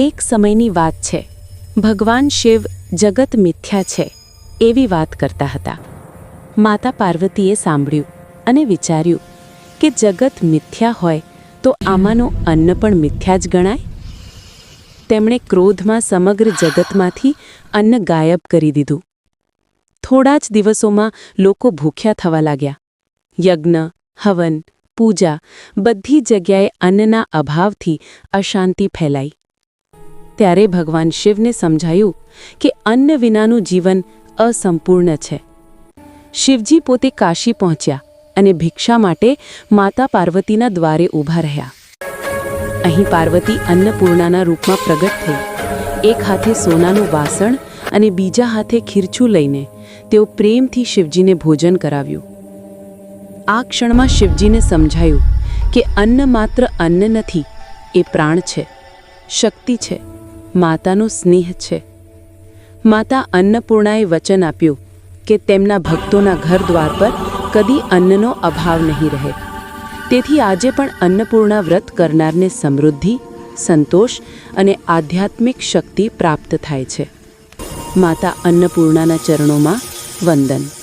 એક સમયની વાત છે. ભગવાન શિવ જગત મિથ્યા છે, એવી વાત કરતા હતા. માતા પાર્વતીએ સાંભળ્યું અને વિચાર્યું કે જગત મિથ્યા હોય તો આમાંનો અન્ન પણ મિથ્યા જ ગણાય? તેમણે ક્રોધમાં સમગ્ર જગતમાંથી અન્ન ગાયબ કરી દીધું. થોડા જ દિવસોમાં લોકો ભૂખ્યા થવા લાગ્યા. યજ્ઞ, હવન, પૂજા બધી જગ્યાએ અન્નના અભાવથી અશાંતિ ફેલાઈ. ત્યારે ભગવાન શિવને સમજાયું કે અન્ન વિનાનું જીવન અસંપૂર્ણ છે. શિવજી પોતે કાશી પહોંચ્યા અને ભિક્ષા માટે માતા પાર્વતીના દ્વારે ઊભા રહ્યા. અહીં પાર્વતી અન્નપૂર્ણાના રૂપમાં પ્રગટ થઈ. એક હાથે સોનાનું વાસણ અને બીજા હાથે ખીરચું લઈને તેઓ પ્રેમથી શિવજીને ભોજન કરાવ્યું. આ ક્ષણમાં શિવજીને સમજાયું કે અન્ન માત્ર અન્ન નથી, એ પ્રાણ છે, શક્તિ છે. માતાનો સ્નેહ છે. માતા અન્નપૂર્ણાએ વચન આપ્યું કે તેમના ભક્તોના ઘર દ્વાર પર કદી અન્નનો અભાવ નહીં રહે. તેથી આજે પણ અન્નપૂર્ણા વ્રત કરનારને સમૃદ્ધિ, સંતોષ અને આધ્યાત્મિક શક્તિ પ્રાપ્ત થાય છે. માતા અન્નપૂર્ણાના ચરણોમાં વંદન.